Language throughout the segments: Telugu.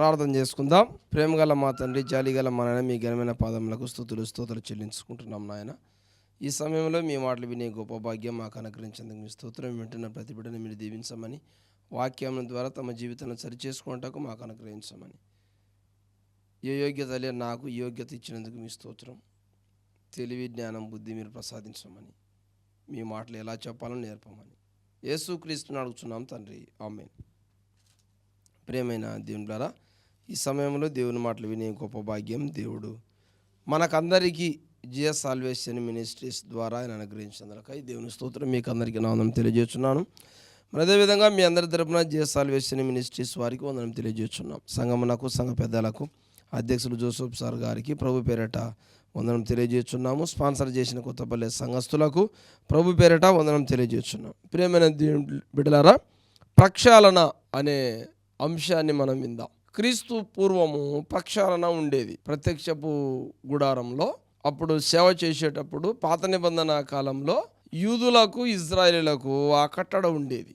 ప్రార్థన చేసుకుందాం. ప్రేమగల మా తండ్రి జాలిగల మా నాయన మీ ఘనమైన పాదములకు స్థుతులు స్తోత్రాలు చెల్లించుకుంటున్నాం నాయన. ఈ సమయంలో మీ మాటలు వినే గొప్ప భాగ్యం మాకు అనుగ్రహించేందుకు మీ స్తోత్రం వింటున్న ప్రతి బిడ్డను మీరు దీవించమని వాక్యం ద్వారా తమ జీవితాన్ని సరిచేసుకుంటకు మాకు అనుగ్రహించమని. ఏ యోగ్యత లే నాకు యోగ్యత ఇచ్చినందుకు మీ స్తోత్రం. తెలివి జ్ఞానం బుద్ధి మీరు ప్రసాదించమని మీ మాటలు ఎలా చెప్పాలని నేర్పమని. యేసుక్రీస్తుని అడుగుతున్నాం తండ్రి. ఆమె ప్రియమైన దేవుని ఈ సమయంలో దేవుని మాటలు వినే గొప్ప భాగ్యం దేవుడు. మనకందరికీ జిఎస్ సాల్వేషన్ మినిస్ట్రీస్ ద్వారా ఆయన అనుగ్రహించినందుకై దేవుని స్తోత్రం మీకు అందరికీ నా వందనం తెలియజేస్తున్నాను. మరి అదేవిధంగా మీ అందరి తరపున జిఎస్ సాల్వేషన్ మినిస్ట్రీస్ వారికి వందనం తెలియజేస్తున్నాం. సంగమునకు సంఘ పెద్దలకు అధ్యక్షులు జోసఫ్ సార్ గారికి ప్రభు పేరట వందనం తెలియజేస్తున్నాము. స్పాన్సర్ చేసిన కొత్తపల్లె సంఘస్థులకు ప్రభు పేరట వందనం తెలియజేస్తున్నాం. ప్రియమైన దేవుని బిడ్డలారా ప్రక్షాళన అనే అంశాన్ని మనం విందాం. క్రీస్తు పూర్వము పక్షాలన ఉండేది. ప్రత్యక్షపు గుడారంలో అప్పుడు సేవ చేసేటప్పుడు పాత నిబంధన కాలంలో యూదులకు ఇజ్రాయేలీలకు ఆ కట్టడ ఉండేది.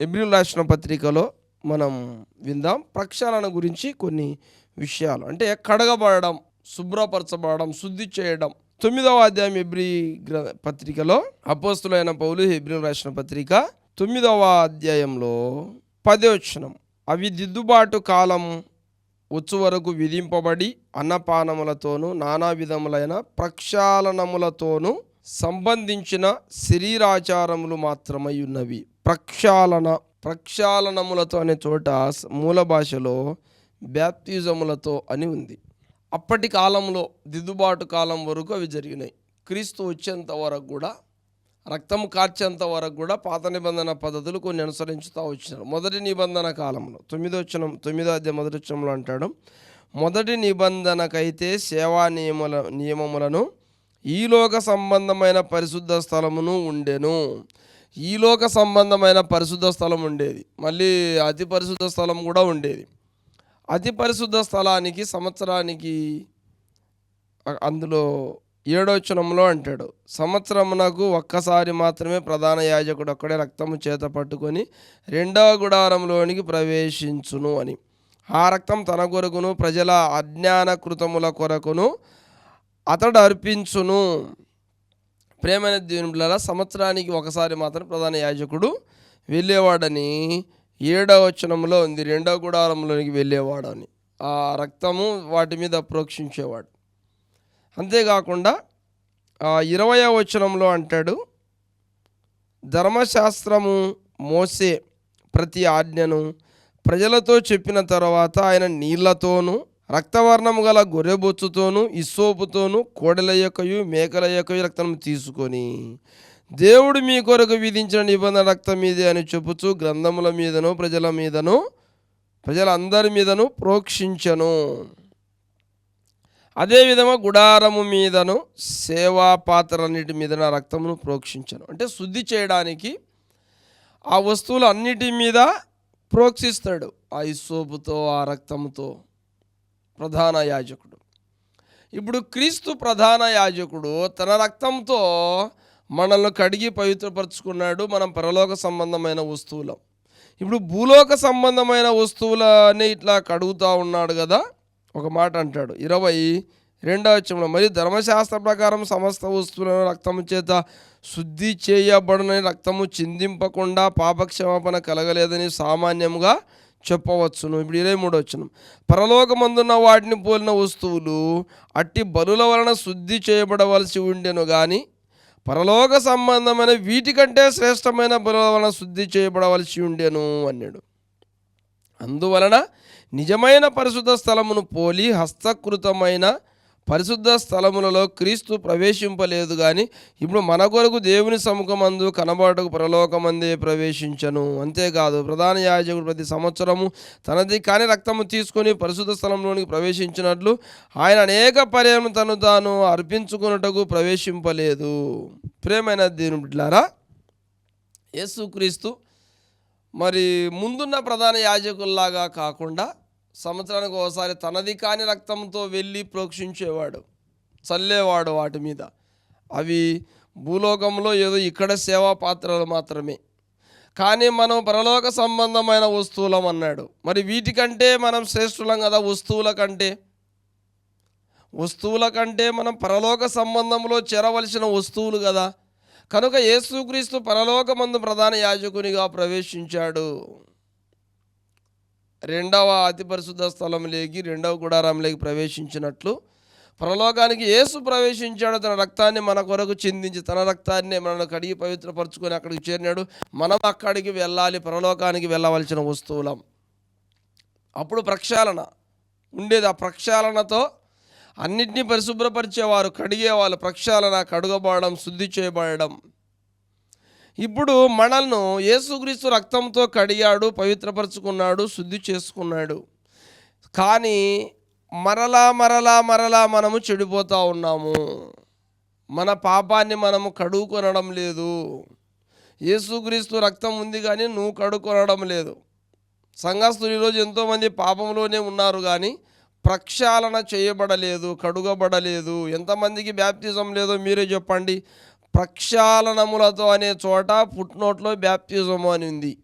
ఎబ్రిల్ రాసిన పత్రికలో మనం విందాం. ప్రక్షాళన గురించి కొన్ని విషయాలు. అంటే కడగబడడం శుభ్రపరచబడడం శుద్ధి చేయడం. తొమ్మిదవ అధ్యాయం ఎబ్రి గ్ర పత్రికలో అపోస్తులైన పౌలు ఎబ్రిల్ రాసిన పత్రిక తొమ్మిదవ అధ్యాయంలో పదవచనం. అవి దిద్దుబాటు కాలం వచ్చు వరకు విధింపబడి అన్నపానములతోనూ నానా విధములైన ప్రక్షాళనములతోనూ సంబంధించిన శరీరాచారములు మాత్రమై ఉన్నవి. ప్రక్షాళన ప్రక్షాళనములతో అనే చోట మూల భాషలో బ్యాప్తిజములతో అని ఉంది. అప్పటి కాలంలో దిద్దుబాటు కాలం వరకు అవి జరిగినాయి. క్రీస్తు వచ్చేంత వరకు కూడా రక్తం కార్చేంత వరకు కూడా పాత నిబంధన పద్ధతులు కొన్ని అనుసరించుతూ వచ్చినారు. మొదటి నిబంధన కాలంలో తొమ్మిదో వచనం తొమ్మిదో అధ్యాయం మొదటి వచనంలో అంటాడు మొదటి నిబంధనకైతే సేవా నియముల నియమములను ఈలోక సంబంధమైన పరిశుద్ధ స్థలమును ఉండెను. ఈలోక సంబంధమైన పరిశుద్ధ స్థలం ఉండేది. మళ్ళీ అతి పరిశుద్ధ స్థలం కూడా ఉండేది. అతి పరిశుద్ధ స్థలానికి సంవత్సరానికి అందులో ఏడోచనంలో అంటాడు సంవత్సరమునకు ఒక్కసారి మాత్రమే ప్రధాన యాజకుడు ఒక్కడే రక్తము చేత పట్టుకొని రెండవ గుడారంలోనికి ప్రవేశించును అని. ఆ రక్తం తన కొరకును ప్రజల అజ్ఞాన కృతముల కొరకును అతడు అర్పించును. ప్రేమైన దేవుని సంవత్సరానికి ఒకసారి మాత్రం ప్రధాన యాజకుడు వెళ్ళేవాడని ఏడవ వచనంలో ఉంది రెండవ గుడారంలోనికి వెళ్ళేవాడని. ఆ రక్తము వాటి మీద ప్రోక్షించేవాడు. అంతేకాకుండా ఆ ఇరవయ వచనంలో అంటాడు ధర్మశాస్త్రము మోసే ప్రతి ఆజ్ఞను ప్రజలతో చెప్పిన తర్వాత ఆయన నీళ్ళతోనూ రక్తవర్ణము గల గొర్రెబొచ్చుతోనూ ఇసోపుతోనూ కోడెల యొక్కయు మేకల యొక్కయు రక్తం తీసుకొని దేవుడు మీ కొరకు విధించిన నిబంధన రక్తం మీదే అని చెప్పుచు గ్రంథముల మీదను ప్రజల మీదను ప్రజలందరి మీదను ప్రోక్షించను. అదేవిధంగా గుడారము మీదను సేవా పాత్రలన్నిటి మీదన రక్తమును ప్రోక్షించను. అంటే శుద్ధి చేయడానికి ఆ వస్తువులు అన్నిటి మీద ప్రోక్షిస్తాడు. ఆ ఇసోపుతో ఆ రక్తంతో ప్రధాన యాజకుడు. ఇప్పుడు క్రీస్తు ప్రధాన యాజకుడు తన రక్తంతో మనల్ని కడిగి పవిత్రపరుచుకున్నాడు. మనం పరలోక సంబంధమైన వస్తువులం. ఇప్పుడు భూలోక సంబంధమైన వస్తువులని ఇట్లా కడుగుతూ ఉన్నాడు కదా. ఒక మాట అంటాడు. ఇరవై రెండవ వచ్చంలో మరియు ధర్మశాస్త్ర ప్రకారం సమస్త వస్తువులను రక్తము చేత శుద్ధి చేయబడునని రక్తము చిందింపకుండా పాపక్షమాపణ కలగలేదని సామాన్యంగా చెప్పవచ్చును. ఇప్పుడు ఇరవై మూడు వచ్చిన పరలోకమందున్న వాటిని పోలిన వస్తువులు అట్టి బలుల వలన శుద్ధి చేయబడవలసి ఉండెను కానీ పరలోక సంబంధమైన వీటికంటే శ్రేష్టమైన బలుల వలన శుద్ధి చేయబడవలసి ఉండెను అన్నాడు. అందువలన నిజమైన పరిశుద్ధ స్థలమును పోలి హస్తకృతమైన పరిశుద్ధ స్థలములలో క్రీస్తు ప్రవేశింపలేదు కానీ ఇప్పుడు మన కొరకు దేవుని సముఖమందు కనబడకు పరలోకమందే ప్రవేశించను. అంతేకాదు ప్రధాన యాజకుడు ప్రతి సంవత్సరము తనది కాని రక్తము తీసుకొని పరిశుద్ధ స్థలంలోనికి ప్రవేశించినట్లు ఆయన అనేక పర్యాయం తను తాను అర్పించుకున్నటకు ప్రవేశింపలేదు. ప్రేమైన దీని బిడ్డలారా యేసుక్రీస్తు మరి ముందున్న ప్రధాన యాజకుల్లాగా కాకుండా సంవత్సరానికి ఒకసారి తనది కాని రక్తంతో వెళ్ళి ప్రోక్షించేవాడు చల్లేవాడు వాటి మీద. అవి భూలోకంలో ఏదో ఇక్కడ సేవా పాత్రలు మాత్రమే. కానీ మనం పరలోక సంబంధమైన వస్తువులం అన్నాడు. మరి వీటికంటే మనం శ్రేష్ఠులం కదా వస్తువుల కంటే? వస్తువుల కంటే మనం పరలోక సంబంధంలో చేరవలసిన వస్తువులు కదా? కనుక యేసుక్రీస్తు పరలోకమందు ప్రధాన యాజకునిగా ప్రవేశించాడు. రెండవ అతి పరిశుద్ధ స్థలం లేకి రెండవ గుడారంలోకి ప్రవేశించినట్లు పరలోకానికి యేసు ప్రవేశించాడు. తన రక్తాన్ని మన కొరకు చిందించి తన రక్తాన్ని మనల్ని కడిగి పవిత్రపరచుకొని అక్కడికి చేరినాడు. మనం అక్కడికి వెళ్ళాలి పరలోకానికి వెళ్ళవలసిన వస్తువులం. అప్పుడు ప్రక్షాళన ఉండేది. ఆ ప్రక్షాళనతో అన్నిటినీ పరిశుభ్రపరిచేవారు కడిగేవాళ్ళు ప్రక్షాళన కడుగబడడం శుద్ధి చేయబడడం. ఇప్పుడు మనల్ని యేసుక్రీస్తు రక్తంతో కడిగాడు పవిత్రపరుచుకున్నాడు శుద్ధి చేసుకున్నాడు. కానీ మరలా మరలా మరలా మనము చెడిపోతూ ఉన్నాము. మన పాపాన్ని మనము కడుగుకొనడం లేదు. యేసుక్రీస్తు రక్తం ఉంది కానీ నువ్వు కడుక్కొనడం లేదు. సంఘస్థులు ఈరోజు ఎంతోమంది పాపంలోనే ఉన్నారు కానీ ప్రక్షాళన చేయబడలేదు కడుగబడలేదు. ఎంతమందికి బ్యాప్తిజం లేదో మీరే చెప్పండి. ప్రక్షాళనములతో అనే చోట పుట్నోట్లో బ్యాప్తిజము అని ఉంది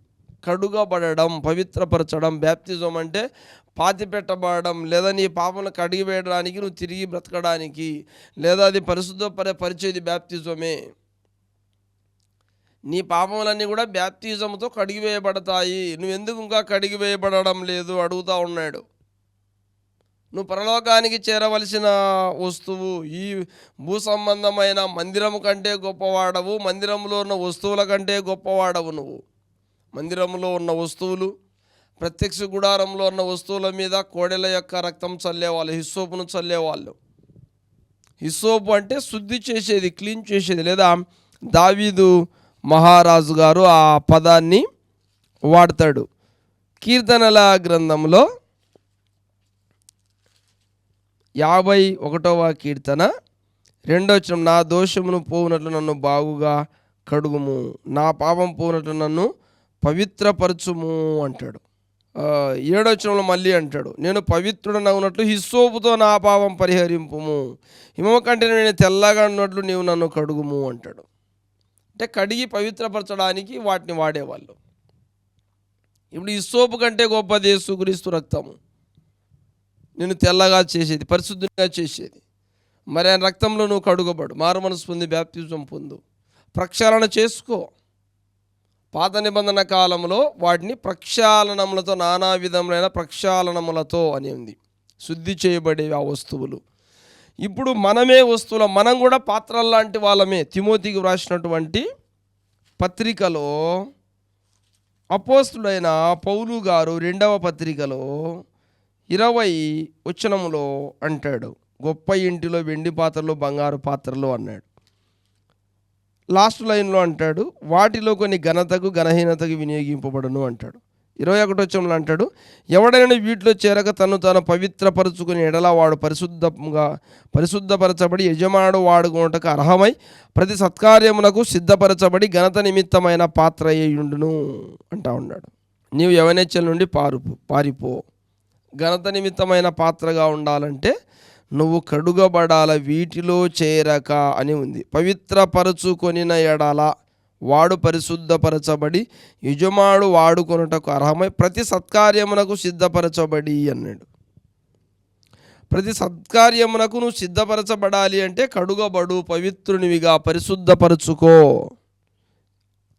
కడుగబడడం పవిత్రపరచడం బ్యాప్తిజం అంటే పాతి పెట్టబడడం లేదా నీ పాపను కడిగి వేయడానికి నువ్వు తిరిగి బ్రతకడానికి లేదా అది పరిశుద్ధ పరి పరిచేది బ్యాప్తిజమే. నీ పాపములన్నీ కూడా బ్యాప్తిజంతో కడిగివేయబడతాయి. నువ్వు ఎందుకు ఇంకా కడిగివేయబడడం లేదు? అడుగుతా ఉన్నాడు. నువ్వు పరలోకానికి చేరవలసిన వస్తువు ఈ భూ సంబంధమైన మందిరము కంటే గొప్పవాడవు మందిరంలో ఉన్న వస్తువుల కంటే గొప్పవాడవు నువ్వు. మందిరంలో ఉన్న వస్తువులు ప్రత్యక్ష గుడారంలో ఉన్న వస్తువుల మీద కోడెల యొక్క రక్తం చల్లేవాళ్ళు హిస్సోపును చల్లేవాళ్ళు. హిస్సోపు అంటే శుద్ధి చేసేది క్లీన్ చేసేది. లేదా దావీదు మహారాజు గారు ఆ పదాన్ని వాడతాడు. కీర్తనల గ్రంథంలో యాభై ఒకటవ కీర్తన. రెండో నా దోషమును పోవునట్లు నన్ను బాగుగా కడుగుము. నా పాపం పోవునట్లు నన్ను పవిత్రపరచుము అంటాడు. ఏడవచనంలో మళ్ళీ అంటాడు నేను పవిత్రుడనవునట్లు హిస్సోపుతో నా పాపం పరిహరింపుము. హిమమ కంటే నేను తెల్లగా ఉన్నట్లు నీవు నన్ను కడుగుము అంటాడు. అంటే కడిగి పవిత్రపరచడానికి వాటిని వాడేవాళ్ళు. ఇప్పుడు హిస్సోపు కంటే గొప్పది యేసుక్రీస్తు రక్తము. నిన్ను తెల్లగా చేసేది పరిశుద్ధంగా చేసేది. మరి ఆయన రక్తంలో నువ్వు కడుగబడు మారు మనసు పొంది బ్యాప్తిజం పొందు. ప్రక్షాళన చేసుకో. పాత నిబంధన కాలంలో వాటిని ప్రక్షాళనములతో నానా విధములైన ప్రక్షాళనములతో అని ఉంది. శుద్ధి చేయబడేవి ఆ వస్తువులు. ఇప్పుడు మనమే వస్తువులు మనం కూడా పాత్రల్లాంటి వాళ్ళమే. తిమోతికి వ్రాసినటువంటి పత్రికలో అపోస్తుడైన పౌలు గారు రెండవ పత్రికలో ఇరవై వచనములో అంటాడు గొప్ప ఇంటిలో వెండి పాత్రలు బంగారు పాత్రలు అన్నాడు. లాస్ట్ లైన్లో అంటాడు వాటిలో కొన్ని ఘనతకు ఘనహీనతకు వినియోగింపబడును అంటాడు. ఇరవై ఒకటి వచ్చంలో అంటాడు ఎవడైనా వీటిలో చేరక తను తాను పవిత్రపరుచుకుని ఎడల వాడు పరిశుద్ధంగా పరిశుద్ధపరచబడి యజమానుడు వాడుకున్నటకు అర్హమై ప్రతి సత్కార్యమునకు సిద్ధపరచబడి ఘనత నిమిత్తమైన పాత్ర అయ్యుండును అంటా ఉన్నాడు. నీవు యవనేచ్చల నుండి పారుపు పారిపో. ఘనత నిమిత్తమైన పాత్రగా ఉండాలంటే నువ్వు కడుగబడాల వీటిలో చేరక అని ఉంది. పవిత్రపరచుకొనిన ఎడల వాడు పరిశుద్ధపరచబడి యజమాడు వాడుకొనుటకు అర్హమై ప్రతి సత్కార్యమునకు సిద్ధపరచబడి అన్నాడు. ప్రతి సత్కార్యమునకు నువ్వు సిద్ధపరచబడాలి అంటే కడుగబడు పవిత్రునివిగా పరిశుద్ధపరచుకో.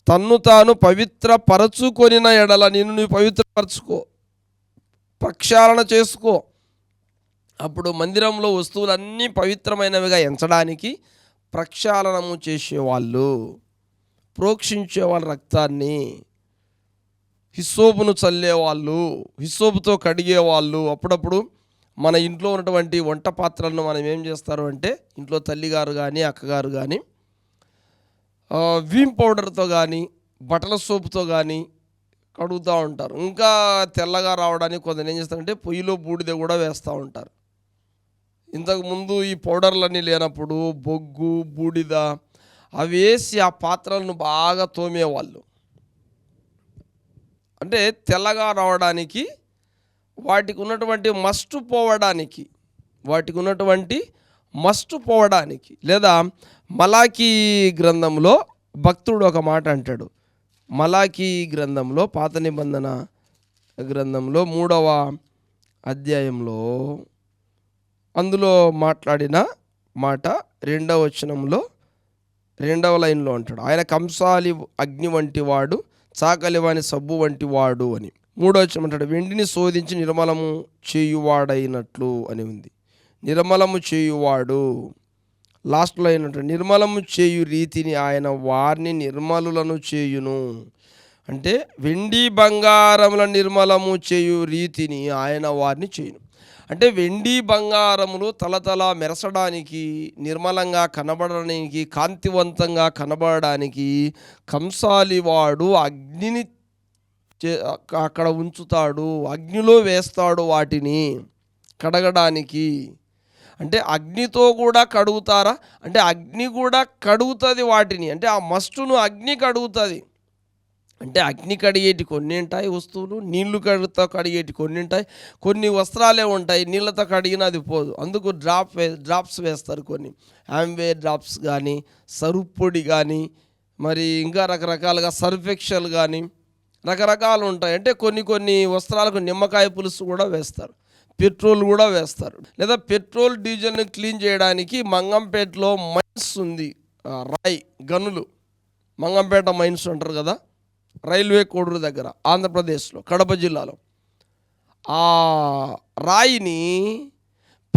తన్ను తాను పవిత్రపరచుకొనిన ఎడల నిన్ను నువ్వు పవిత్రపరచుకో. ప్రక్షాళన చేసుకో. అప్పుడు మందిరంలో వస్తువులన్నీ పవిత్రమైనవిగా ఎంచడానికి ప్రక్షాళనము చేసేవాళ్ళు. ప్రోక్షించే వాళ్ళ రక్తాన్ని. హిస్సోపును చల్లేవాళ్ళు హిస్సోపుతో కడిగేవాళ్ళు. అప్పుడప్పుడు మన ఇంట్లో ఉన్నటువంటి వంట పాత్రలను మనం ఏం చేస్తారు అంటే ఇంట్లో తల్లిగారు కానీ అక్కగారు కానీ వీమ్ పౌడర్తో కానీ బట్టల సోపుతో కానీ కడుగుతూ ఉంటారు. ఇంకా తెల్లగా రావడానికి కొందరు ఏం చేస్తారంటే పొయ్యిలో బూడిద కూడా వేస్తూ ఉంటారు. ఇంతకుముందు ఈ పౌడర్లన్నీ లేనప్పుడు బొగ్గు బూడిద అవి వేసి ఆ పాత్రలను బాగా తోమేవాళ్ళు. అంటే తెల్లగా రావడానికి వాటికి ఉన్నటువంటి మస్టు పోవడానికి వాటికి ఉన్నటువంటి మస్టు పోవడానికి లేదా మలాకీ గ్రంథంలో భక్తుడు ఒక మాట అంటాడు. మలాకీ గ్రంథంలో పాత నిబంధన గ్రంథంలో మూడవ అధ్యాయంలో అందులో మాట్లాడిన మాట రెండవ వచనంలో రెండవ లైన్లో అంటాడు. ఆయన కంసాలి అగ్ని వంటి వాడు చాకలివాని సబ్బు వంటి వాడు అని. మూడో వచనం అంటాడు. వెండిని శోధించి నిర్మలము చేయువాడైనట్లు అని ఉంది. నిర్మలము చేయువాడు. లాస్ట్లో అయినట్టు నిర్మలము చేయు రీతిని ఆయన వారిని నిర్మలులను చేయును. అంటే వెండి బంగారముల నిర్మలము చేయు రీతిని ఆయన వారిని చేయును. అంటే వెండి బంగారములు తలతల మెరసడానికి నిర్మలంగా కనబడడానికి కాంతివంతంగా కనబడడానికి కంసాలివాడు అగ్నిని చే- అక్కడ ఉంచుతాడు అగ్నిలో వేస్తాడు వాటిని కడగడానికి. అంటే అగ్నితో కూడా కడుగుతారా? అంటే అగ్ని కూడా కడుగుతుంది వాటిని. అంటే ఆ మస్టును అగ్ని కడుగుతుంది. అంటే అగ్ని కడిగేటి కొన్ని ఉంటాయి వస్తువులు నీళ్ళు కడుగుతో కడిగేటి కొన్ని ఉంటాయి కొన్ని వస్త్రాలే ఉంటాయి నీళ్ళతో కడిగినా అది పోదు. అందుకు డ్రాప్ వే డ్రాప్స్ వేస్తారు కొన్ని. ఆంవేర్ డ్రాప్స్ కానీ సరుప్పొడి కానీ మరి ఇంకా రకరకాలుగా సర్ఫెక్షల్ కానీ రకరకాలు ఉంటాయి. అంటే కొన్ని కొన్ని వస్త్రాలకు నిమ్మకాయ పులుసు కూడా వేస్తారు. పెట్రోల్ కూడా వేస్తారు. లేదా పెట్రోల్ డీజిల్ని క్లీన్ చేయడానికి మంగంపేటలో మైన్స్ ఉంది. రాయి గనులు. మంగంపేట మైన్స్ అంటారు కదా? రైల్వే కోడూరు దగ్గర ఆంధ్రప్రదేశ్లో కడప జిల్లాలో. ఆ రాయిని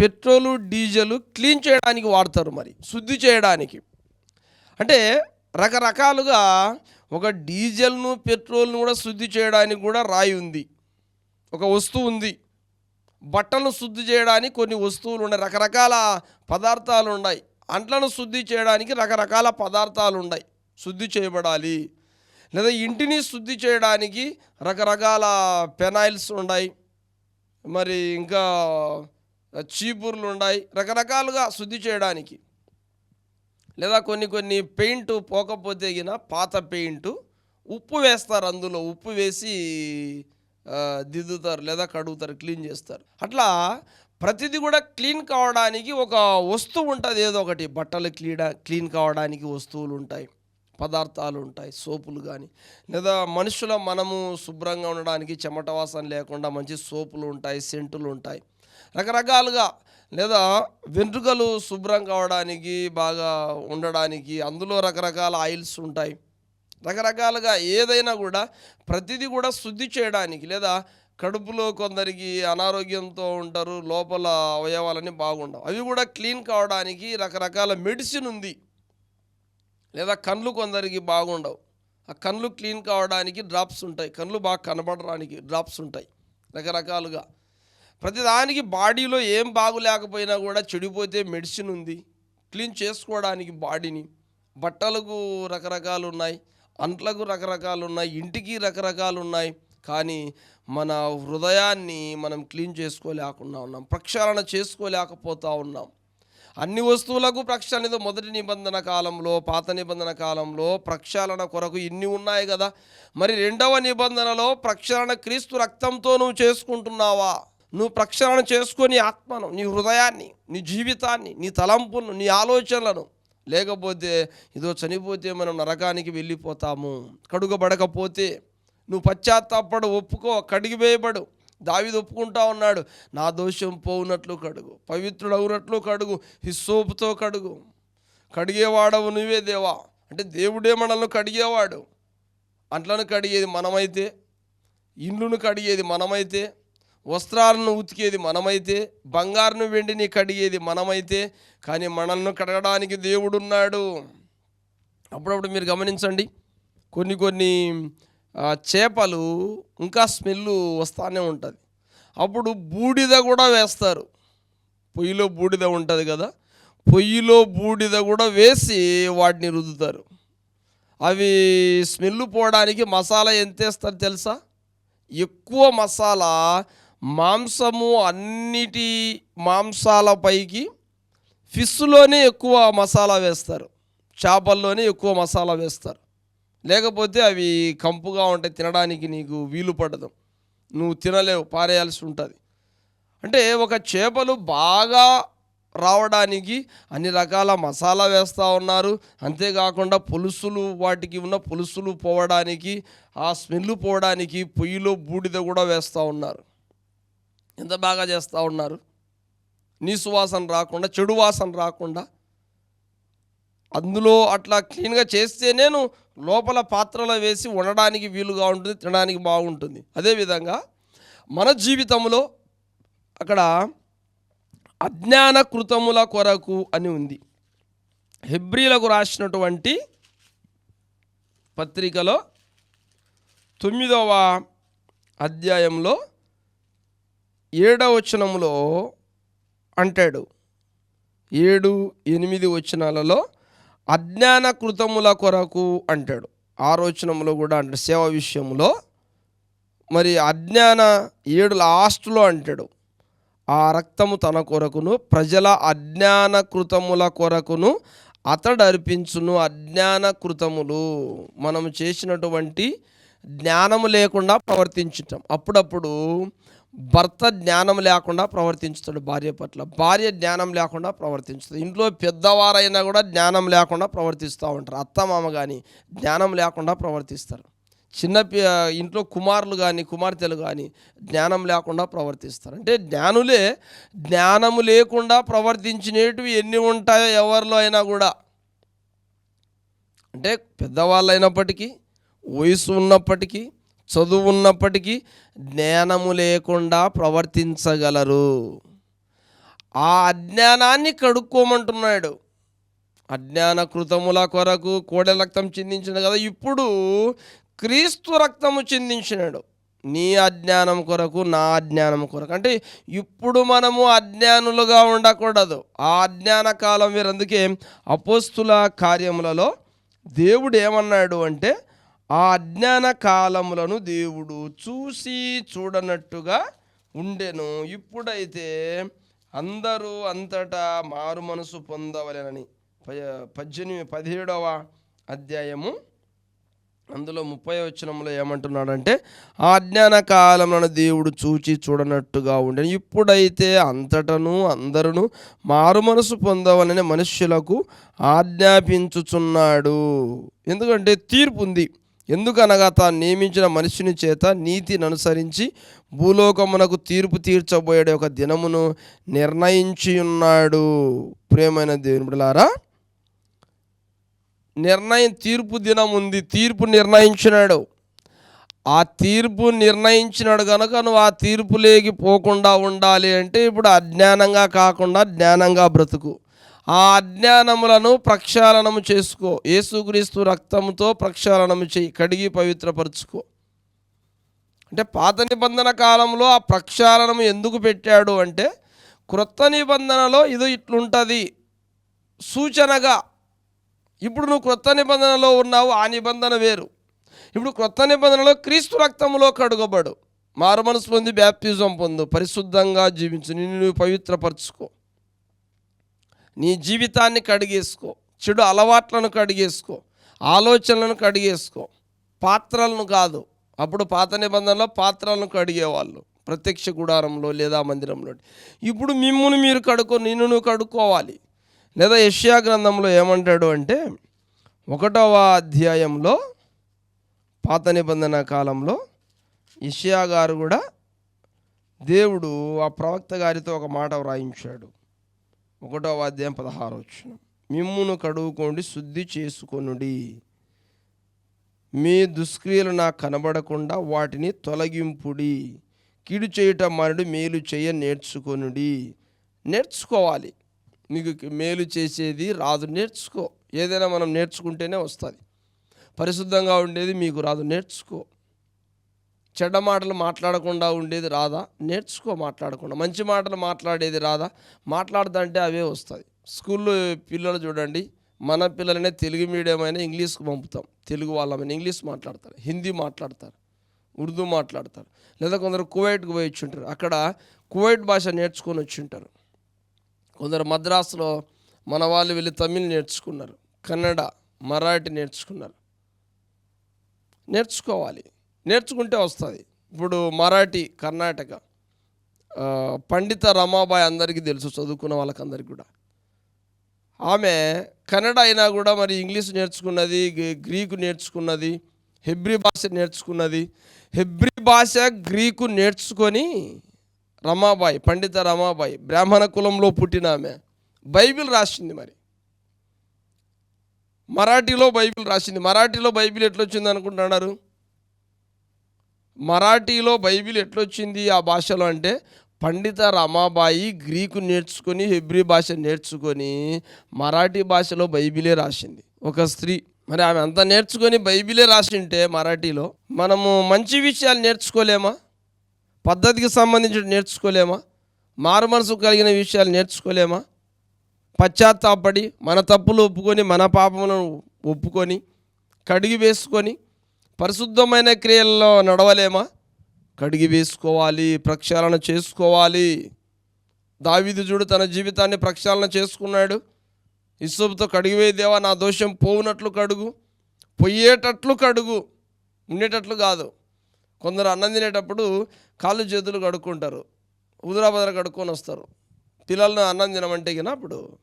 పెట్రోలు డీజిల్ క్లీన్ చేయడానికి వాడతారు మరి. శుద్ధి చేయడానికి. అంటే రకరకాలుగా ఒక డీజిల్ను పెట్రోల్ను కూడా శుద్ధి చేయడానికి కూడా రాయి ఉంది. ఒక వస్తువు ఉంది. బట్టలు శుద్ధి చేయడానికి కొన్ని వస్తువులు ఉన్నాయి. రకరకాల పదార్థాలు ఉన్నాయి. అంట్లను శుద్ధి చేయడానికి రకరకాల పదార్థాలు ఉన్నాయి. శుద్ధి చేయబడాలి. లేదా ఇంటిని శుద్ధి చేయడానికి రకరకాల పెనాయిల్స్ ఉన్నాయి. మరి ఇంకా చీపుర్లు ఉన్నాయి. రకరకాలుగా శుద్ధి చేయడానికి. లేదా కొన్ని కొన్ని పెయింట్ పోకపోతే గిన పాత పెయింట్ ఉప్పు వేస్తారు. అందులో ఉప్పు వేసి దిద్దుతారు లేదా కడుగుతారు క్లీన్ చేస్తారు. అట్లా ప్రతిదీ కూడా క్లీన్ కావడానికి ఒక వస్తువు ఉంటుంది. ఏదో ఒకటి బట్టలు క్లీడ క్లీన్ కావడానికి వస్తువులు ఉంటాయి పదార్థాలు ఉంటాయి సోపులు కానీ లేదా మనుషుల మనము శుభ్రంగా ఉండడానికి చెమట వాసన లేకుండా మంచి సోపులు ఉంటాయి సెంటులు ఉంటాయి. రకరకాలుగా లేదా వెంట్రుకలు శుభ్రం కావడానికి బాగా ఉండడానికి అందులో రకరకాల ఆయిల్స్ ఉంటాయి. రకరకాలుగా ఏదైనా కూడా ప్రతిదీ కూడా శుద్ధి చేయడానికి లేదా కడుపులో కొందరికి అనారోగ్యంతో ఉంటారు లోపల అవయవాలన్నీ బాగుండవు. అవి కూడా క్లీన్ కావడానికి రకరకాల మెడిసిన్ ఉంది. లేదా కళ్ళు కొందరికి బాగుండవు. ఆ కళ్ళు క్లీన్ కావడానికి డ్రాప్స్ ఉంటాయి. కళ్ళు బాగా కనబడడానికి డ్రాప్స్ ఉంటాయి. రకరకాలుగా. ప్రతిదానికి బాడీలో ఏం బాగులేకపోయినా కూడా చెడిపోతే మెడిసిన్ ఉంది. క్లీన్ చేసుకోవడానికి బాడీని. బట్టలకు రకరకాలు ఉన్నాయి. అంట్లకు రకరకాలు ఉన్నాయి ఇంటికి రకరకాలు ఉన్నాయి కానీ మన హృదయాన్ని మనం క్లీన్ చేసుకోలేకుండా ఉన్నాం ప్రక్షాళన చేసుకోలేకపోతా ఉన్నాం. అన్ని వస్తువులకు ప్రక్షాళన మొదటి నిబంధన కాలంలో పాత నిబంధన కాలంలో ప్రక్షాళన కొరకు ఇన్ని ఉన్నాయి కదా. మరి రెండవ నిబంధనలో ప్రక్షాళన క్రీస్తు రక్తంతో నువ్వు చేసుకుంటున్నావా? నువ్వు ప్రక్షాళన చేసుకొని ఆత్మను నీ హృదయాన్ని నీ జీవితాన్ని నీ తలంపులను నీ ఆలోచనలను లేకపోతే ఇదో చనిపోతే మనం నరకానికి వెళ్ళిపోతాము. కడుగబడకపోతే నువ్వు పశ్చాత్తాపడు ఒప్పుకో కడిగివేయబడు దావిది ఒప్పుకుంటా ఉన్నాడు నా దోషం పోవునట్లు కడుగు పవిత్రుడవునట్లు కడుగు హిస్సోపుతో కడుగు. కడిగేవాడవు నువ్వే దేవా. అంటే దేవుడే మనల్ని కడిగేవాడు. అంట్లను కడిగేది మనమైతే ఇండ్లను కడిగేది మనమైతే వస్త్రాలను ఉతికేది మనమైతే బంగారును వెండిని కడిగేది మనమైతే కానీ మనల్ని కడగడానికి దేవుడున్నాడు. అప్పుడప్పుడు మీరు గమనించండి కొన్ని కొన్ని చేపలు ఇంకా స్మెల్ వస్తానే ఉంటుంది. అప్పుడు బూడిద కూడా వేస్తారు. పొయ్యిలో బూడిద ఉంటుంది కదా పొయ్యిలో బూడిద కూడా వేసి వాటిని రుద్దుతారు. అవి స్మెల్ పోవడానికి మసాలా ఎంత వేస్తారు తెలుసా? ఎక్కువ మసాలా మాంసము అన్నిటి మాంసాలపైకి ఫిష్లోనే ఎక్కువ మసాలా వేస్తారు. చేపల్లోనే ఎక్కువ మసాలా వేస్తారు. లేకపోతే అవి కంపుగా ఉంటాయి తినడానికి నీకు వీలు పడదు. నువ్వు తినలేవు పారేయాల్సి ఉంటుంది. అంటే ఒక చేపలు బాగా రావడానికి అన్ని రకాల మసాలా వేస్తూ ఉన్నారు. అంతేకాకుండా పులుసులు వాటికి ఉన్న పులుసులు పోవడానికి ఆ స్మెల్ పోవడానికి పొయ్యిలో బూడిద కూడా వేస్తూ ఉన్నారు. ఎంత బాగా చేస్తూ ఉన్నారు? నీసువాసన రాకుండా చెడు వాసన రాకుండా అందులో అట్లా క్లీన్గా చేస్తే నేను లోపల పాత్రలో వేసి ఉండడానికి వీలుగా ఉంటుంది తినడానికి బాగుంటుంది. అదేవిధంగా మన జీవితంలో అక్కడ అజ్ఞాన కృతముల కొరకు అని ఉంది. హెబ్రిలకు రాసినటువంటి పత్రికలో తొమ్మిదవ అధ్యాయంలో ఏడవ వచనములో అంటాడు. ఏడు ఎనిమిది వచనాలలో అజ్ఞాన కృతముల కొరకు అంటాడు. ఆరోచనంలో కూడా అంటాడు సేవ విషయంలో మరి అజ్ఞాన ఏడు లాస్ట్లో అంటాడు. ఆ రక్తము తన కొరకును ప్రజల అజ్ఞాన కృతముల కొరకును అతడు అర్పించును అజ్ఞాన కృతములు. మనం చేసినటువంటి జ్ఞానము లేకుండా ప్రవర్తించటం. అప్పుడప్పుడు భర్త జ్ఞానం లేకుండా ప్రవర్తించుతాడు భార్య పట్ల. భార్య జ్ఞానం లేకుండా ప్రవర్తించుతుంది ఇంట్లో పెద్దవారైనా కూడా జ్ఞానం లేకుండా ప్రవర్తిస్తూ ఉంటారు. అత్త మామ కానీ జ్ఞానం లేకుండా ప్రవర్తిస్తారు. చిన్న పి- ఇంట్లో కుమారులు కానీ కుమార్తెలు కానీ జ్ఞానం లేకుండా ప్రవర్తిస్తారు. అంటే జ్ఞానులే జ్ఞానము లేకుండా ప్రవర్తించినవి ఎన్ని ఉంటాయో ఎవరిలో అయినా కూడా. అంటే పెద్దవాళ్ళు అయినప్పటికీ వయసు ఉన్నప్పటికీ చదువు ఉన్నప్పటికీ జ్ఞానము లేకుండా ప్రవర్తించగలరు. ఆ అజ్ఞానాన్ని కడుక్కోమంటున్నాడు. అజ్ఞాన కృతముల కొరకు కోడె రక్తం చిందించిన కదా ఇప్పుడు క్రీస్తు రక్తము చిందించినాడు. నీ అజ్ఞానం కొరకు నా అజ్ఞానం కొరకు. అంటే ఇప్పుడు మనము అజ్ఞానులుగా ఉండకూడదు. ఆ అజ్ఞాన కాలం మీరు అందుకే అపోస్తుల కార్యములలో దేవుడు ఏమన్నాడు అంటే ఆ అజ్ఞాన కాలములను దేవుడు చూసి చూడనట్టుగా ఉండెను. ఇప్పుడైతే అందరూ అంతటా మారు మనసు పొందవలెనని. ప- పద్దెనిమిది పదిహేడవ అధ్యాయము అందులో ముప్పై వచనంలో ఏమంటున్నాడంటే ఆ అజ్ఞాన కాలములను దేవుడు చూచి చూడనట్టుగా ఉండేను. ఇప్పుడైతే అంతటను అందరును మారు మనసు పొందవలని మనుష్యులకు ఆజ్ఞాపించుచున్నాడు. ఎందుకంటే తీర్పు ఉంది. ఎందుకనగా తాను నియమించిన మనిషిని చేత నీతిని అనుసరించి భూలోకమునకు తీర్పు తీర్చబోయే ఒక దినమును నిర్ణయించి ఉన్నాడు ప్రేమైన దేవుని బిడ్డలారా నిర్ణయం తీర్పు దినం ఉంది తీర్పు నిర్ణయించినాడు. ఆ తీర్పు నిర్ణయించినాడు కనుక నువ్వు ఆ తీర్పులేకి పోకుండా ఉండాలి అంటే ఇప్పుడు అజ్ఞానంగా కాకుండా జ్ఞానంగా బ్రతుకు. ఆ అజ్ఞానములను ప్రక్షాళనము చేసుకో. యేసుక్రీస్తు రక్తంతో ప్రక్షాళనము చేయి. కడిగి పవిత్రపరుచుకో. అంటే పాత నిబంధన కాలంలో ఆ ప్రక్షాళనము ఎందుకు పెట్టాడు అంటే క్రొత్త నిబంధనలో ఇది ఇట్లుంటుంది. సూచనగా ఇప్పుడు నువ్వు క్రొత్త నిబంధనలో ఉన్నావు ఆ నిబంధన వేరు. ఇప్పుడు క్రొత్త నిబంధనలో క్రీస్తు రక్తంలో కడుగబడు మారు మనసు పొంది బ్యాప్తిజం పొందు పరిశుద్ధంగా జీవించు. నిన్ను నువ్వు పవిత్రపరచుకో. నీ జీవితాన్ని కడిగేసుకో. చెడు అలవాట్లను కడిగేసుకో. ఆలోచనలను కడిగేసుకో. పాత్రలను కాదు. అప్పుడు పాత నిబంధనలో పాత్రలను కడిగేవాళ్ళు. ప్రత్యక్ష గుడారంలో లేదా మందిరంలో. ఇప్పుడు మిమ్మును మీరు కడుక్కో నిన్ను నువ్వు కడుక్కోవాలి. లేదా యష్యా గ్రంథంలో ఏమంటాడు అంటే ఒకటవ అధ్యాయంలో పాత నిబంధన కాలంలో ఇషియా గారు కూడా దేవుడు ఆ ప్రవక్త గారితో ఒక మాట వ్రాయించాడు. ఒకటవ అధ్యాయం పదహారు వచ్చిన. మిమ్మును కడుగుకోండి శుద్ధి చేసుకొనుడి. మీ దుష్క్రియలు నాకు కనబడకుండా వాటిని తొలగింపుడి. కీడు చేయుట మనుడు మేలు చేయ నేర్చుకొనుడి. నేర్చుకోవాలి. మీకు మేలు చేసేది రాదు నేర్చుకో. ఏదైనా మనం నేర్చుకుంటేనే వస్తుంది. పరిశుద్ధంగా ఉండేది మీకు రాదు నేర్చుకో. చెడ్డ మాటలు మాట్లాడకుండా ఉండేది రాదా నేర్చుకో మాట్లాడకుండా. మంచి మాటలు మాట్లాడేది రాదా మాట్లాడుతుంటే అవే వస్తుంది స్కూల్లో పిల్లలు చూడండి మన పిల్లలనే తెలుగు మీడియం అయినా ఇంగ్లీష్కి పంపుతాం. తెలుగు వాళ్ళమైనా ఇంగ్లీష్ మాట్లాడతారు హిందీ మాట్లాడతారు ఉర్దూ మాట్లాడతారు. లేదా కొందరు కువైట్కి పోయి వచ్చి ఉంటారు అక్కడ కువైట్ భాష నేర్చుకొని వచ్చి ఉంటారు కొందరు మద్రాసులో మన వాళ్ళు వెళ్ళి తమిళ్ నేర్చుకున్నారు కన్నడ మరాఠీ నేర్చుకున్నారు. నేర్చుకోవాలి. నేర్చుకుంటే వస్తుంది. ఇప్పుడు మరాఠీ కర్ణాటక పండిత రమాబాయ్ అందరికీ తెలుసు చదువుకున్న వాళ్ళకందరికీ కూడా. ఆమె కన్నడ అయినా కూడా మరి ఇంగ్లీష్ నేర్చుకున్నది గ్రీకు నేర్చుకున్నది హెబ్రి భాష నేర్చుకున్నది హెబ్రి భాష గ్రీకు నేర్చుకొని రమాబాయి పండిత రమాబాయి బ్రాహ్మణ కులంలో పుట్టిన ఆమె బైబిల్ రాసింది మరి. మరాఠీలో బైబిల్ రాసింది. మరాఠీలో బైబిల్ ఎట్లొచ్చింది అనుకుంటున్నారు మరాఠీలో బైబిల్ ఎట్లొచ్చింది ఆ భాషలో అంటే పండిత రమాబాయి గ్రీకు నేర్చుకొని హెబ్రి భాష నేర్చుకొని మరాఠీ భాషలో బైబిలే రాసింది. ఒక స్త్రీ. మరి ఆమె అంతా నేర్చుకొని బైబిలే రాసింటే మరాఠీలో మనము మంచి విషయాలు నేర్చుకోలేమా? పద్ధతికి సంబంధించి నేర్చుకోలేమా? మారు మనసు కలిగిన విషయాలు నేర్చుకోలేమా? పశ్చాత్తాపడి మన తప్పులు ఒప్పుకొని మన పాపములను ఒప్పుకొని కడిగి వేసుకొని పరిశుద్ధమైన క్రియల్లో నడవలేమా? కడిగి వేసుకోవాలి ప్రక్షాళన చేసుకోవాలి. దావీదు చూడు తన జీవితాన్ని ప్రక్షాళన చేసుకున్నాడు. ఇసుపుతో కడిగివే దేవా నా దోషం పోవునట్లు కడుగు పొయ్యేటట్లు కడుగు. ఉండేటట్లు కాదు. కొందరు అన్నం తినేటప్పుడు కాళ్ళు చేతులు కడుక్కుంటారు. ఉదరాబదర కడుక్కొని వస్తారు. పిల్లలను అన్నం తినమంటే గిన అప్పుడు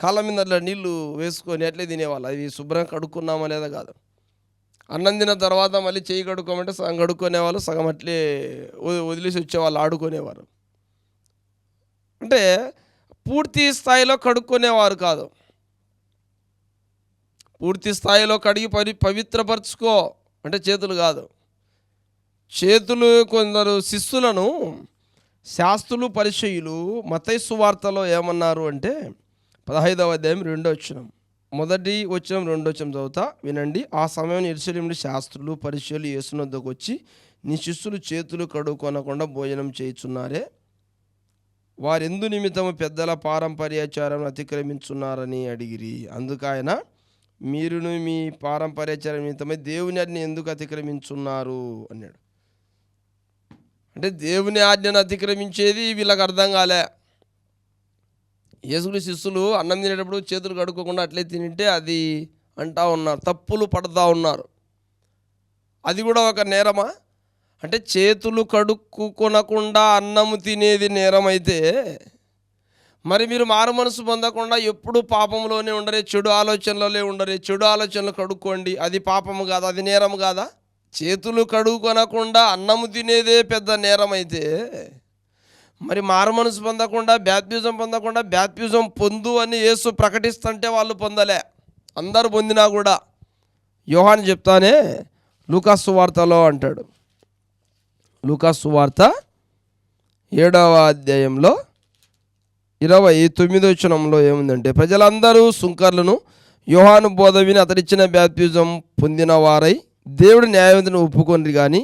కాళ్ళ మీద అట్లా నీళ్ళు వేసుకొని అట్లే తినేవాళ్ళు. అది శుభ్రంగా కడుక్కున్నామా లేదా కాదు. అన్నం తిన్న తర్వాత మళ్ళీ చేయి కడుక్కోమంటే సగం కడుక్కునేవాళ్ళు సగం అట్లే వదిలేసి వచ్చేవాళ్ళు ఆడుకునేవారు. అంటే పూర్తి స్థాయిలో కడుక్కునేవారు కాదు. పూర్తి స్థాయిలో కడిగి పరి పవిత్రపరచుకో అంటే చేతులు కాదు. చేతులు కొందరు శిష్యులను శాస్త్రులు పరిచయులు మతైసు వార్తలో ఏమన్నారు అంటే పదహైదవ అధ్యాయం రెండో వచ్చినాం మొదటి వచ్చిన రెండో వచ్చిన చదువుతా. వినండి. ఆ సమయం ఇరుసలేముడి శాస్త్రులు పరిచయలు యేసునొద్దకు వచ్చి నీ శిష్యులు చేతులు కడుక్కొనకుండా భోజనం చేయుచున్నారే? వారెందు నిమిత్తము పెద్దల పారంపర్యాచారం అతిక్రమించున్నారని అడిగిరి. అందుకైన మీరును మీ పారంపర్యాచారం నిమిత్తమై దేవుని ఆజ్ఞ ఎందుకు అతిక్రమించున్నారు? అన్నాడు. అంటే దేవుని ఆజ్ఞను అతిక్రమించేది వీళ్ళకి అర్థం కాలే. యేసుడు శిష్యులు అన్నం తినేటప్పుడు చేతులు కడుక్కోకుండా అట్లే తింటే అది అంటా ఉన్నారు తప్పులు పడతా ఉన్నారు. అది కూడా ఒక నేరమా? అంటే చేతులు కడుక్కునకుండా అన్నము తినేది నేరం అయితే మరి మీరు మారు మనసు పొందకుండా ఎప్పుడు పాపంలోనే ఉండరే చెడు ఆలోచనలోనే ఉండరే చెడు ఆలోచనలు కడుక్కోండి. అది పాపము కాదా? అది నేరం కాదా? చేతులు కడుక్కొనకుండా అన్నము తినేదే పెద్ద నేరం అయితే మరి మారు మనసు పొందకుండా బ్యాప్యూజం పొందకుండా బ్యాప్యూజం పొందు అని యేసు ప్రకటిస్తుంటే వాళ్ళు పొందలే. అందరు పొందినా కూడా. యోహాన్ చెప్తానే లూకాసు వార్తలో అంటాడు. లూకాసు వార్త ఏడవ అధ్యాయంలో ఇరవై తొమ్మిదో క్షణంలో ఏముందంటే ప్రజలందరూ సుంకర్లను యోహాను బోధ విని అతడిచ్చిన బ్యాప్యూజం పొందిన వారై దేవుడి న్యాయవంతుని ఒప్పుకొని కానీ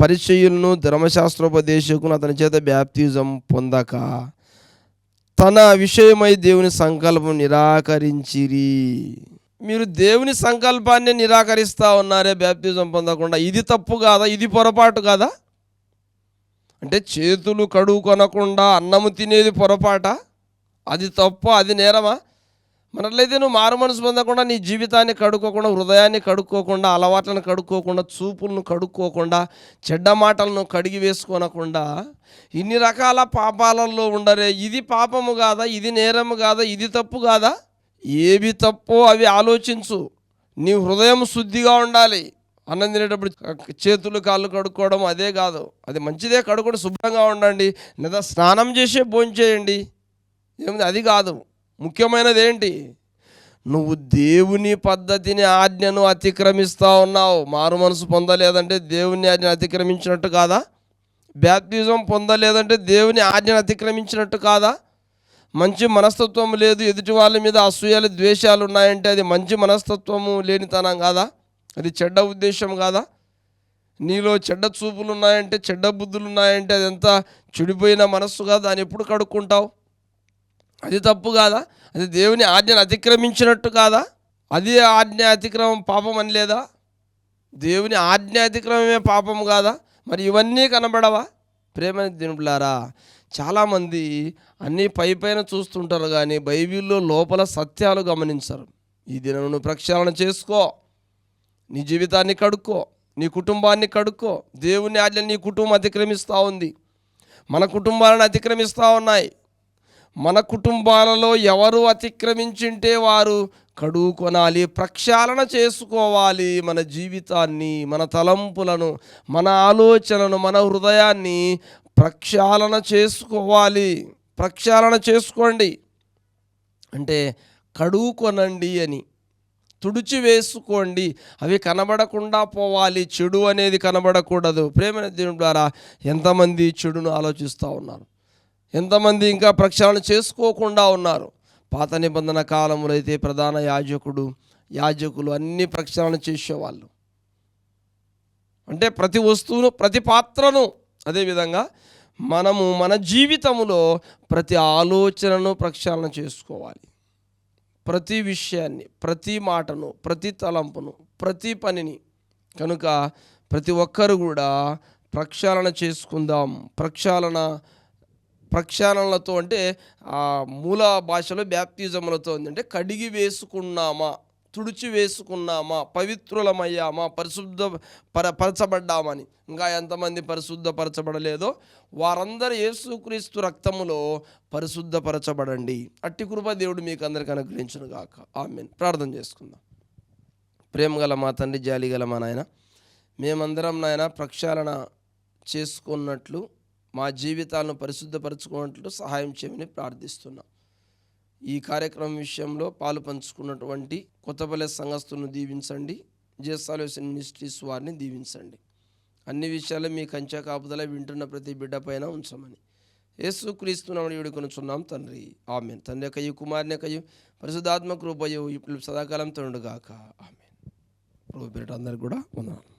పరిచయులను ధర్మశాస్త్రోపదేశకును అతని చేత బ్యాప్తిజం పొందక తన విషయమై దేవుని సంకల్పం నిరాకరించిరి. మీరు దేవుని సంకల్పాన్ని నిరాకరిస్తూ ఉన్నారే బ్యాప్తిజం పొందకుండా. ఇది తప్పు కాదా? ఇది పొరపాటు కాదా? అంటే చేతులు కడుక్కొనకుండా అన్నము తినేది పొరపాట? అది తప్ప అది నేరమా? మనట్లయితే నువ్వు మారు మనసు పొందకుండా నీ జీవితాన్ని కడుక్కోకుండా హృదయాన్ని కడుక్కోకుండా అలవాట్లను కడుక్కోకుండా చూపులను కడుక్కోకుండా చెడ్డ మాటలను కడిగి వేసుకోనకుండా ఇన్ని రకాల పాపాలలో ఉండరే. ఇది పాపము కాదా? ఇది నేరము కాదా? ఇది తప్పు కాదా? ఏవి తప్పో అవి ఆలోచించు. నీ హృదయం శుద్ధిగా ఉండాలి. అన్నం తినేటప్పుడు చేతులు కాళ్ళు కడుక్కోవడం అదే కాదు. అది మంచిదే కడుక్కోవడం శుభ్రంగా ఉండండి. లేదా స్నానం చేసే భోంచేయండి ఏముంది? అది కాదు. ముఖ్యమైనది ఏంటి? నువ్వు దేవుని పద్ధతిని ఆజ్ఞను అతిక్రమిస్తూ ఉన్నావు. మారు మనసు పొందలేదంటే దేవుని ఆజ్ఞను అతిక్రమించినట్టు కాదా? బ్యాప్తిజం పొందలేదంటే దేవుని ఆజ్ఞను అతిక్రమించినట్టు కాదా? మంచి మనస్తత్వం లేదు ఎదుటి వాళ్ళ మీద అసూయలు ద్వేషాలు ఉన్నాయంటే అది మంచి మనస్తత్వము లేనితనం కాదా? అది చెడ్డ ఉద్దేశం కాదా? నీలో చెడ్డ చూపులు ఉన్నాయంటే చెడ్డ బుద్ధులు ఉన్నాయంటే అది ఎంత చెడిపోయిన మనస్సు కాదా దాన్ని ఎప్పుడు కడుక్కుంటావు? అది తప్పు కాదా? అది దేవుని ఆజ్ఞను అతిక్రమించినట్టు కాదా? అది ఆజ్ఞ అతిక్రమం పాపం అని లేదా? దేవుని ఆజ్ఞ అతిక్రమమే పాపం కాదా? మరి ఇవన్నీ కనబడవా? ప్రేమ దినుపులారా చాలామంది అన్నీ పై పైన చూస్తుంటారు కానీ బైబిల్లో లోపల సత్యాలు గమనించరు. ఈ దినం నువ్వు ప్రక్షాళన చేసుకో. నీ జీవితాన్ని కడుక్కో. నీ కుటుంబాన్ని కడుక్కో. దేవుని ఆజ్ఞ నీ కుటుంబం అతిక్రమిస్తూ ఉంది. మన కుటుంబాలను అతిక్రమిస్తూ ఉన్నాయి. మన కుటుంబాలలో ఎవరు అతిక్రమించింటే వారు కడుగు కొనాలి ప్రక్షాళన చేసుకోవాలి మన జీవితాన్ని మన తలంపులను మన ఆలోచనను మన హృదయాన్ని ప్రక్షాళన చేసుకోవాలి. ప్రక్షాళన చేసుకోండి. అంటే కడుగు కొనండి అని. తుడిచి వేసుకోండి అవి కనబడకుండా పోవాలి. చెడు అనేది కనబడకూడదు. ప్రేమ దేవుని ద్వారా ఎంతమంది చెడును ఆలోచిస్తూ ఉన్నారు? ఎంతమంది ఇంకా ప్రక్షాళన చేసుకోకుండా ఉన్నారు? పాత నిబంధన కాలంలో అయితే ప్రధాన యాజకుడు యాజకులు అన్ని ప్రక్షాళన చేసేవాళ్ళు. అంటే ప్రతి వస్తువును ప్రతి పాత్రను అదేవిధంగా మనము మన జీవితంలో ప్రతి ఆలోచనను ప్రక్షాళన చేసుకోవాలి. ప్రతి విషయాన్ని ప్రతి మాటను ప్రతి తలంపును ప్రతి పనిని కనుక ప్రతి ఒక్కరు కూడా ప్రక్షాళన చేసుకుందాం. ప్రక్షాళన ప్రక్షాళనలతో అంటే ఆ మూల భాషలో బ్యాప్తిజములతో ఉందంటే అంటే కడిగి వేసుకున్నామా తుడిచి వేసుకున్నామా పవిత్రులమయ్యామా పరిశుద్ధ పర పరచబడ్డామని. ఇంకా ఎంతమంది పరిశుద్ధపరచబడలేదో వారందరూ యేసుక్రీస్తు రక్తములో పరిశుద్ధపరచబడండి. అట్టి కృప దేవుడు మీకు అందరికి అనుగ్రహించును గాక. ఆమెన్. ప్రార్థన చేసుకుందాం. ప్రేమ గల మా తండ్రి జాలి గల మా నాయన మేమందరం నాయన ప్రక్షాళన చేసుకున్నట్లు మా జీవితాలను పరిశుద్ధపరచుకున్నట్లు సహాయం చేయమని ప్రార్థిస్తున్నాం. ఈ కార్యక్రమం విషయంలో పాలు పంచుకున్నటువంటి కొత్తపల్లె సంఘస్థులను దీవించండి. జేసాలోసిన మినిస్ట్రీస్ వారిని దీవించండి. అన్ని విషయాలు మీ కంచె కాపుదల వింటున్న ప్రతి బిడ్డ పైన ఉంచమని. యేసు క్రీస్తునామని వేడుకొనుచున్నాం తండ్రి. ఆమె తండ్రి యొక్క కుమారుని కయ్యు పరిశుద్ధాత్మ కృపయు ఇప్పుడు సదాకాలం తండ్రుగాక ఆమె ప్రభు పేరిట అందరికి కూడా ఉన్నాను